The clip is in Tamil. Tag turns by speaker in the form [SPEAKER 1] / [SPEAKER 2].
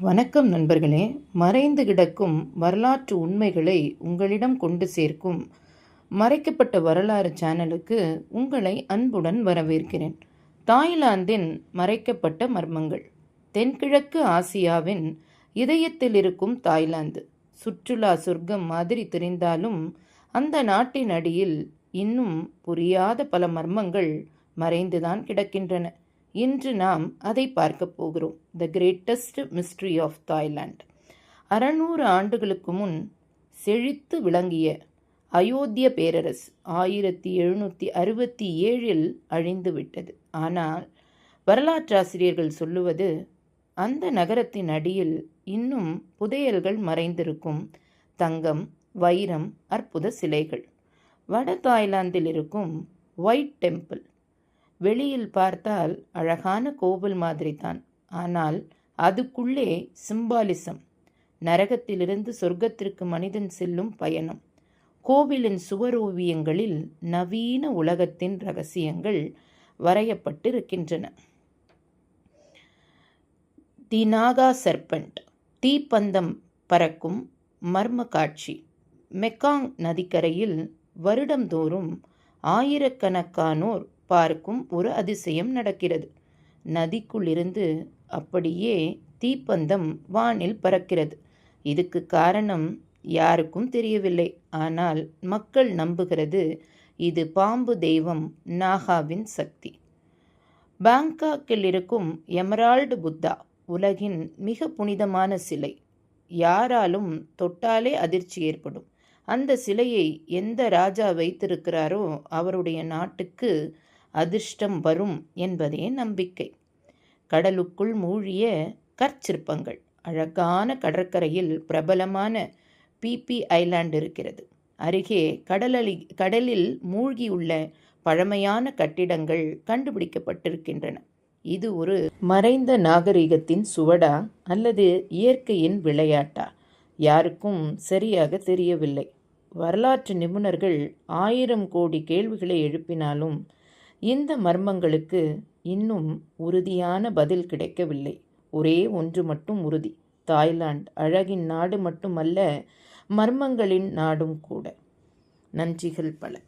[SPEAKER 1] வணக்கம் நண்பர்களே. மறைந்து கிடக்கும் வரலாற்று உண்மைகளை உங்களிடம் கொண்டு சேர்க்கும் மறைக்கப்பட்ட வரலாறு சேனலுக்கு உங்களை அன்புடன் வரவேற்கிறேன். தாய்லாந்தின் மறைக்கப்பட்ட மர்மங்கள். தென்கிழக்கு ஆசியாவின் இதயத்தில் இருக்கும் தாய்லாந்து. சுற்றுலா சொர்க்கம் மாதிரி தெரிந்தாலும் அந்த நாட்டின் அடியில் இன்னும் புரியாத பல மர்மங்கள் மறைந்துதான் கிடக்கின்றன. இன்று நாம் அதை பார்க்க போகிறோம். The greatest mystery of Thailand அறநூறு ஆண்டுகளுக்கு முன் செழித்து விளங்கிய அயோத்திய பேரரசு ஆயிரத்தி எழுநூற்றி அறுபத்தி ஏழில் அழிந்து விட்டது. ஆனால் வரலாற்றாசிரியர்கள் சொல்லுவது அந்த நகரத்தின் அடியில் இன்னும் புதையல்கள் மறைந்திருக்கும் தங்கம் வைரம் அற்புத சிலைகள். வட தாய்லாந்தில் இருக்கும் ஒயிட் டெம்பிள் வெளியில் பார்த்தால் அழகான கோவில் மாதிரி தான் ஆனால் அதுக்குள்ளே சிம்பாலிசம். நரகத்திலிருந்து சொர்க்கத்திற்கு மனிதன் செல்லும் பயணம். கோவிலின் சுவரோவியங்களில் நவீன உலகத்தின் ரகசியங்கள் வரையப்பட்டிருக்கின்றன. தி நாகா சர்பண்ட் தீப்பந்தம் பறக்கும் மர்ம காட்சி. மெக்காங் நதிக்கரையில் வருடந்தோறும் ஆயிரக்கணக்கானோர் பார்க்கும் ஒரு அதிசயம் நடக்கிறது. நதிக்குள்ளிருந்து அப்படியே தீப்பந்தம் வானில் பறக்கிறது. இதுக்கு காரணம் யாருக்கும் தெரியவில்லை. ஆனால் மக்கள் நம்புகிறது இது பாம்பு தெய்வம் நாகாவின் சக்தி. பாங்காக்கில் இருக்கும் எமரால்டு புத்தா உலகின் மிக புனிதமான சிலை. யாராலும் தொட்டாலே அதிர்ச்சி ஏற்படும். அந்த சிலையை எந்த ராஜா வைத்திருக்கிறாரோ அவருடைய நாட்டுக்கு அதிர்ஷ்டம் வரும் என்பதே நம்பிக்கை. கடலுக்குள் மூழ்கிய கற்சிற்பங்கள். அழகான கடற்கரையில் பிரபலமான பிபி ஐலாண்ட் இருக்கிறது. அருகே கடலலி கடலில் மூழ்கியுள்ள பழமையான கட்டிடங்கள் கண்டுபிடிக்கப்பட்டிருக்கின்றன. இது ஒரு மறைந்த நாகரிகத்தின் சுவடா அல்லது இயற்கையின் விளையாட்டா? யாருக்கும் சரியாக தெரியவில்லை. வரலாற்று நிபுணர்கள் ஆயிரம் கோடி கேள்விகளை எழுப்பினாலும் இந்த மர்மங்களுக்கு இன்னும் உறுதியான பதில் கிடைக்கவில்லை. ஒரே ஒன்று மட்டும் உறுதி. தாய்லாந்து அழகின் நாடு மட்டுமல்ல மர்மங்களின் நாடும் கூட. நன்றிகள் பல.